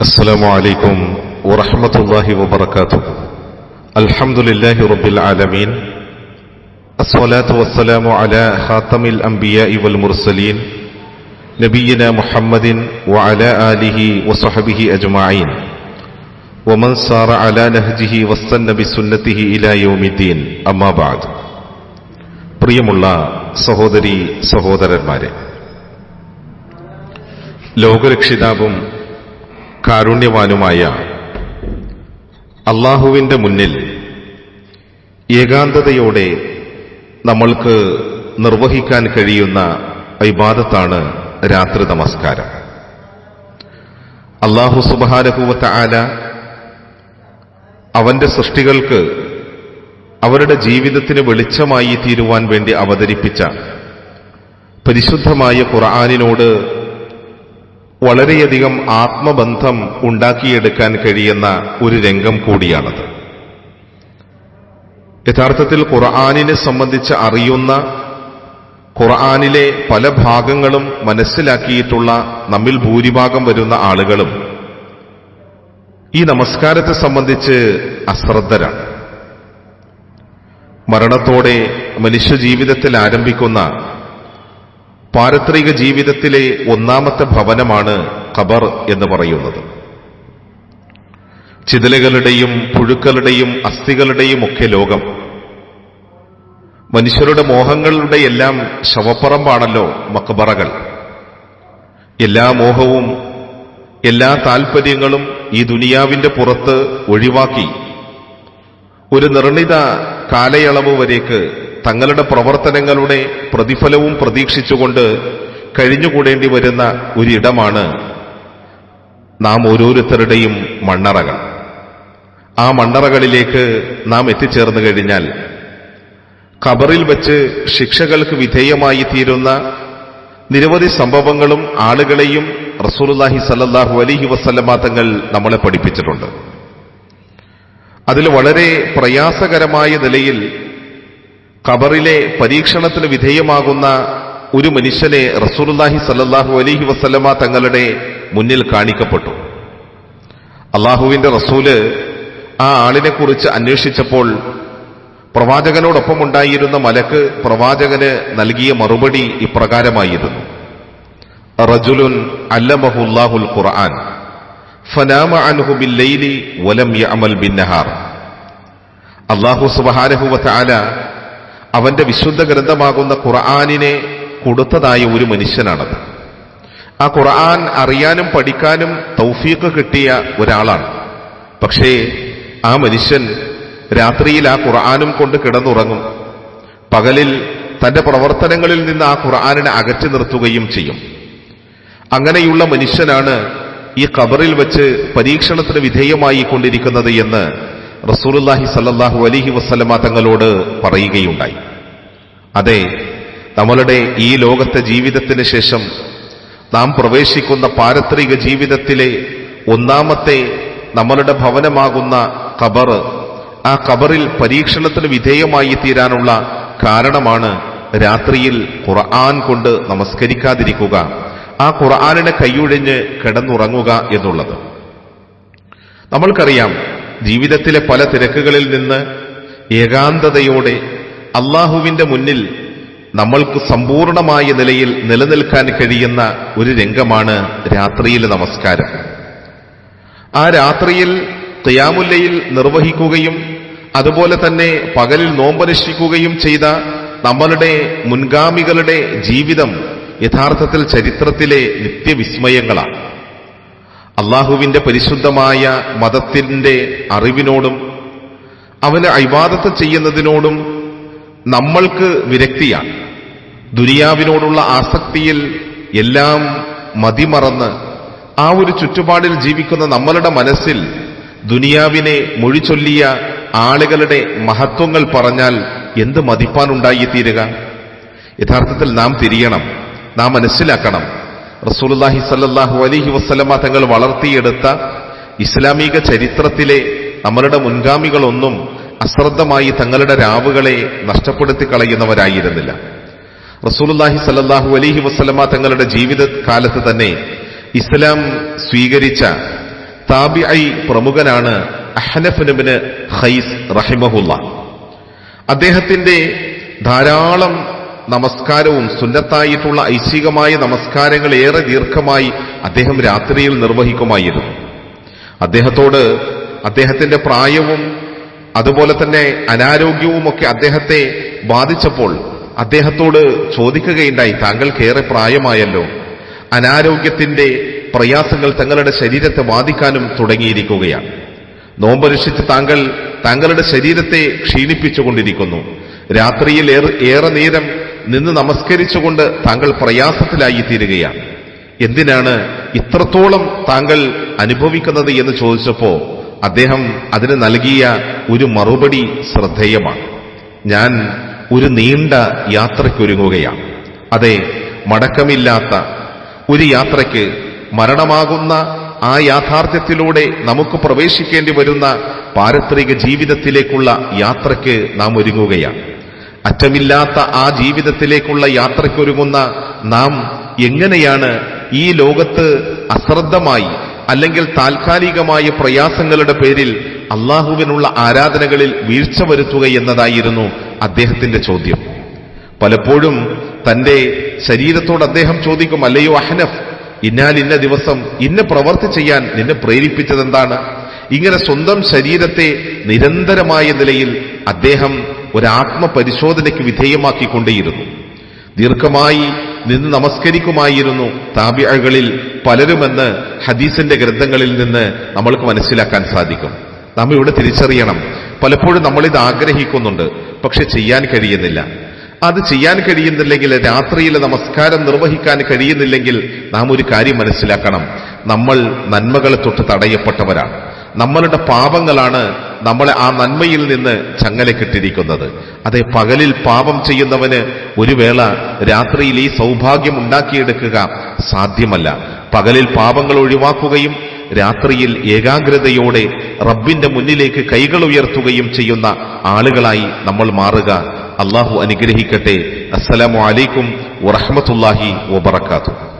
السلام عليكم ورحمة الله وبركاته الحمد لله رب العالمين الصلاة والسلام على خاتم الأنبياء والمرسلين نبينا محمد وعلى آله وصحبه أجمعين ومن سار على نهجه واستنى بسنته إلى يوم الدين أما بعد പ്രിയമുള്ള സഹോദരി സഹോദരന്മാരെ ലോകരക്ഷിതാവും കാരുണ്യവാനുമായ അള്ളാഹുവിന്റെ മുന്നിൽ ഏകാന്തതയോടെ നമ്മൾക്ക് നിർവഹിക്കാൻ കഴിയുന്ന ഇബാദത്താണ് രാത്രി നമസ്കാരം. അള്ളാഹു സുബാരഹുവത്ത ആല അവന്റെ സൃഷ്ടികൾക്ക് അവരുടെ ജീവിതത്തിന് വെളിച്ചമായി തീരുവാൻ വേണ്ടി അവതരിപ്പിച്ച പരിശുദ്ധമായ ഖുർആാനിനോട് വളരെയധികം ആത്മബന്ധം ഉണ്ടാക്കിയെടുക്കാൻ കഴിയുന്ന ഒരു രംഗം കൂടിയാണത്. യഥാർത്ഥത്തിൽ ഖുർആാനിനെ സംബന്ധിച്ച് അറിയുന്ന ഖുർആാനിലെ പല ഭാഗങ്ങളും മനസ്സിലാക്കിയിട്ടുള്ള നമ്മിൽ ഭൂരിഭാഗം വരുന്ന ആളുകളും ഈ നമസ്കാരത്തെ സംബന്ധിച്ച് അശ്രദ്ധരാണ്. മരണത്തോടെ മനുഷ്യജീവിതത്തിൽ ആരംഭിക്കുന്ന പാരത്രിക ജീവിതത്തിലെ ഒന്നാമത്തെ ഭവനമാണ് ഖബർ എന്ന് പറയുന്നത്. ചിതലുകളുടെയും പുഴുക്കളുടെയും അസ്ഥികളുടെയും ഒക്കെ ലോകം. മനുഷ്യരുടെ മോഹങ്ങളുടെ എല്ലാം ശവപ്പറമ്പാണല്ലോ മക്ബറകൾ. എല്ലാ മോഹവും എല്ലാ താൽപ്പര്യങ്ങളും ഈ ദുനിയാവിന്റെ പുറത്ത് ഒഴിവാക്കി. ഒരു നിർണിത കാലയളവ് വരേക്ക് തങ്ങളുടെ പ്രവർത്തനങ്ങളുടെ പ്രതിഫലവും പ്രതീക്ഷിച്ചുകൊണ്ട് കഴിഞ്ഞുകൂടേണ്ടി വരുന്ന ഒരിടമാണ് നാം ഓരോരുത്തരുടെയും മണ്ണറകൾ. ആ മണ്ണറകളിലേക്ക് നാം എത്തിച്ചേർന്നു കഴിഞ്ഞാൽ ഖബറിൽ വച്ച് ശിക്ഷകൾക്ക് വിധേയമായി തീരുന്ന നിരവധി സംഭവങ്ങളും ആളുകളെയും റസൂലുല്ലാഹി സല്ലാഹു അലഹി വസ്ലമാ തങ്ങൾ നമ്മളെ പഠിപ്പിച്ചിട്ടുണ്ട്. അതിൽ വളരെ പ്രയാസകരമായ നിലയിൽ ഖബറിലെ പരീക്ഷണത്തിന് വിധേയമാകുന്ന ഒരു മനുഷ്യനെ റസൂലുല്ലാഹി സല്ലാഹു അലഹി വസ്ലമ തങ്ങളുടെ മുന്നിൽ കാണിക്കപ്പെട്ടു. അള്ളാഹുവിന്റെ റസൂൽ ആ ആളിനെ കുറിച്ച് അന്വേഷിച്ചപ്പോൾ പ്രവാചകനോടൊപ്പം ഉണ്ടായിരുന്ന മലക്ക് പ്രവാചകന് നൽകിയ മറുപടി ഇപ്രകാരമായിരുന്നു. റജുലുൻ അല്ലമഹുല്ലാഹുൽ ഖുർആൻ ഫനാമ അൻഹു ബില്ലൈലി വലം യഅമൽ ബിന്നഹാർ. അള്ളാഹു സുബഹാനഹുവ ആല അവന്റെ വിശുദ്ധ ഗ്രന്ഥമാകുന്ന ഖുർആാനിനെ കൊടുത്തതായ ഒരു മനുഷ്യനാണത്. ആ ഖുർആൻ അറിയാനും പഠിക്കാനും തൗഫീക്ക് കിട്ടിയ ഒരാളാണ്. പക്ഷേ ആ മനുഷ്യൻ രാത്രിയിൽ ആ ഖുർആാനും കൊണ്ട് കിടന്നുറങ്ങും. പകലിൽ തന്റെ പ്രവർത്തനങ്ങളിൽ നിന്ന് ആ ഖുർആാനിനെ അകറ്റി നിർത്തുകയും ചെയ്യും. അങ്ങനെയുള്ള മനുഷ്യനാണ് ഈ ഖബറിൽ വെച്ച് പരീക്ഷണത്തിന് വിധേയമായി കൊണ്ടിരിക്കുന്നത് എന്ന് റസൂലുല്ലാഹി സല്ലാഹു അലഹി വസ്ലമ തങ്ങളോട് പറയുകയുണ്ടായി. അതെ നമ്മളുടെ ഈ ലോകത്തെ ജീവിതത്തിന് ശേഷം നാം പ്രവേശിക്കുന്ന പാരത്രിക ജീവിതത്തിലെ ഒന്നാമത്തെ നമ്മളുടെ ഭവനമാകുന്ന ഖബർ ആ ഖബറിൽ പരീക്ഷണത്തിന് വിധേയമായി തീരാനുള്ള കാരണമാണ് രാത്രിയിൽ ഖുർആൻ കൊണ്ട് നമസ്കരിക്കാതിരിക്കുക ആ ഖുർആാനിനെ കൈയൊഴിഞ്ഞ് കിടന്നുറങ്ങുക എന്നുള്ളത്. നമ്മൾക്കറിയാം ജീവിതത്തിലെ പല തിരക്കുകളിൽ നിന്ന് ഏകാന്തതയോടെ അള്ളാഹുവിന്റെ മുന്നിൽ നമ്മൾക്ക് സമ്പൂർണമായ നിലയിൽ നിലനിൽക്കാൻ കഴിയുന്ന ഒരു രംഗമാണ് രാത്രിയിലെ നമസ്കാരം. ആ രാത്രിയിൽ തയ്യാമുല്ലയിൽ നിർവഹിക്കുകയും അതുപോലെ തന്നെ പകലിൽ നോമ്പനുഷ്ഠിക്കുകയും ചെയ്ത നമ്മളുടെ മുൻഗാമികളുടെ ജീവിതം യഥാർത്ഥത്തിൽ ചരിത്രത്തിലെ നിത്യവിസ്മയങ്ങളാണ്. അള്ളാഹുവിന്റെ പരിശുദ്ധമായ മതത്തിന്റെ അറിവിനോടും അവന് അഭിവാദത്ത് ചെയ്യുന്നതിനോടും നമ്മൾക്ക് വിരക്തിയാണ്. ദുനിയാവിനോടുള്ള ആസക്തിയിൽ എല്ലാം മതിമറന്ന് ആ ഒരു ചുറ്റുപാടിൽ ജീവിക്കുന്ന നമ്മളുടെ മനസ്സിൽ ദുനിയാവിനെ മൊഴിചൊല്ലിയ ആളുകളുടെ മഹത്വങ്ങൾ പറഞ്ഞാൽ എന്ത് മതിപ്പാനുണ്ടായി തീരുക യഥാർത്ഥത്തിൽ നാം തിരിയണം നാം മനസ്സിലാക്കണം. റസൂലുല്ലാഹി സല്ലാഹു അലഹി വസ്ലമ തങ്ങൾ വളർത്തിയെടുത്ത ഇസ്ലാമിക ചരിത്രത്തിലെ നമ്മളുടെ മുൻഗാമികളൊന്നും അശ്രദ്ധമായി തങ്ങളുടെ രാവുകളെ നഷ്ടപ്പെടുത്തി കളയുന്നവരായിരുന്നില്ല റസൂലുല്ലാഹി സല്ലാഹു അലഹി വസ്ലമ തങ്ങളുടെ ജീവിത കാലത്ത് തന്നെ ഇസ്ലാം സ്വീകരിച്ച താബിഈ പ്രമുഖനാണ് അഹ്നഫിനുബിന് ഖൈസ് റഹിമഹുല്ല. അദ്ദേഹത്തിന്റെ ധാരാളം നമസ്കാരവും സുന്നത്തായിട്ടുള്ള ഐശ്വികമായ നമസ്കാരങ്ങൾ ഏറെ ദീർഘമായി അദ്ദേഹം രാത്രിയിൽ നിർവഹിക്കുമായിരുന്നു. അദ്ദേഹത്തോട് അദ്ദേഹത്തിന്റെ പ്രായവും അതുപോലെ തന്നെ അനാരോഗ്യവും ഒക്കെ അദ്ദേഹത്തെ ബാധിച്ചപ്പോൾ അദ്ദേഹത്തോട് ചോദിക്കുകയുണ്ടായി താങ്കൾക്ക് ഏറെ പ്രായമായല്ലോ. അനാരോഗ്യത്തിന്റെ പ്രയാസങ്ങൾ തങ്ങളുടെ ശരീരത്തെ ബാധിക്കാനും തുടങ്ങിയിരിക്കുകയാണ്. നോമ്പനുഷ്ഠിച്ച് താങ്കൾ താങ്കളുടെ ശരീരത്തെ ക്ഷീണിപ്പിച്ചുകൊണ്ടിരിക്കുന്നു. രാത്രിയിൽ ഏറെ ഏറെ നേരം നിന്ന് നമസ്കരിച്ചുകൊണ്ട് താങ്കൾ പ്രയാസത്തിലായി തീരുകയാണ് എന്തിനാണ് ഇത്രത്തോളം താങ്കൾ അനുഭവിക്കുന്നത് എന്ന് ചോദിച്ചപ്പോൾ അദ്ദേഹം അതിന് നൽകിയ ഒരു മറുപടി ശ്രദ്ധേയമാണ്. ഞാൻ ഒരു നീണ്ട യാത്രയ്ക്കൊരുങ്ങുകയാണ്. അതെ മടക്കമില്ലാത്ത ഒരു യാത്രയ്ക്ക് മരണമാകുന്ന ആ യാഥാർത്ഥ്യത്തിലൂടെ നമുക്ക് പ്രവേശിക്കേണ്ടി വരുന്ന പാരത്രിക ജീവിതത്തിലേക്കുള്ള യാത്രയ്ക്ക് നാം ഒരുങ്ങുകയാണ്. അറ്റമില്ലാത്ത ആ ജീവിതത്തിലേക്കുള്ള യാത്രയ്ക്കൊരുങ്ങുന്ന നാം എങ്ങനെയാണ് ഈ ലോകത്ത് അശ്രദ്ധമായി അല്ലെങ്കിൽ താൽക്കാലികമായ പ്രയാസങ്ങളുടെ പേരിൽ അള്ളാഹുവിനുള്ള ആരാധനകളിൽ വീഴ്ച വരുത്തുക എന്നതായിരുന്നു അദ്ദേഹത്തിന്റെ ചോദ്യം. പലപ്പോഴും തന്റെ ശരീരത്തോട് അദ്ദേഹം ചോദിക്കും അല്ലയോ അഹനഫ് ഇന്നാൽ ഇന്ന ദിവസം ഇന്ന പ്രവർത്തി ചെയ്യാൻ നിന്നെ പ്രേരിപ്പിച്ചതെന്താണ്? ഇങ്ങനെ സ്വന്തം ശരീരത്തെ നിരന്തരമായ നിലയിൽ അദ്ദേഹം ഒരാത്മപരിശോധനയ്ക്ക് വിധേയമാക്കിക്കൊണ്ടേയിരുന്നു. ദീർഘമായി നിന്ന് നമസ്കരിക്കുമായിരുന്നു താബിഴകളിൽ പലരുമെന്ന് ഹദീസിന്റെ ഗ്രന്ഥങ്ങളിൽ നിന്ന് നമ്മൾക്ക് മനസ്സിലാക്കാൻ സാധിക്കും. നാം ഇവിടെ തിരിച്ചറിയണം. പലപ്പോഴും നമ്മളിത് ആഗ്രഹിക്കുന്നുണ്ട് പക്ഷെ ചെയ്യാൻ കഴിയുന്നില്ല. അത് ചെയ്യാൻ കഴിയുന്നില്ലെങ്കിൽ രാത്രിയിലെ നമസ്കാരം നിർവഹിക്കാൻ കഴിയുന്നില്ലെങ്കിൽ നാം ഒരു കാര്യം മനസ്സിലാക്കണം. നമ്മൾ നന്മകളെ തൊട്ട് തടയപ്പെട്ടവരാണ്. നമ്മളുടെ പാപങ്ങളാണ് നമ്മളെ ആ നന്മയിൽ നിന്ന് ചങ്ങല ചങ്ങലക്കിട്ടിരിക്കുന്നത്. അതേ പകലിൽ പാപം ചെയ്യുന്നവന് ഒരു വേള രാത്രിയിൽ ഈ സൗഭാഗ്യം ഉണ്ടാക്കിയെടുക്കുക സാധ്യമല്ല. പകലിൽ പാപങ്ങൾ ഒഴിവാക്കുകയും രാത്രിയിൽ ഏകാഗ്രതയോടെ റബ്ബിന്റെ മുന്നിലേക്ക് കൈകൾ ഉയർത്തുകയും ചെയ്യുന്ന ആളുകളായി നമ്മൾ മാറുക. അള്ളാഹു അനുഗ്രഹിക്കട്ടെ. അസ്സലാമു അലൈക്കും വറഹമത്തല്ലാഹി വബർക്കാത്തു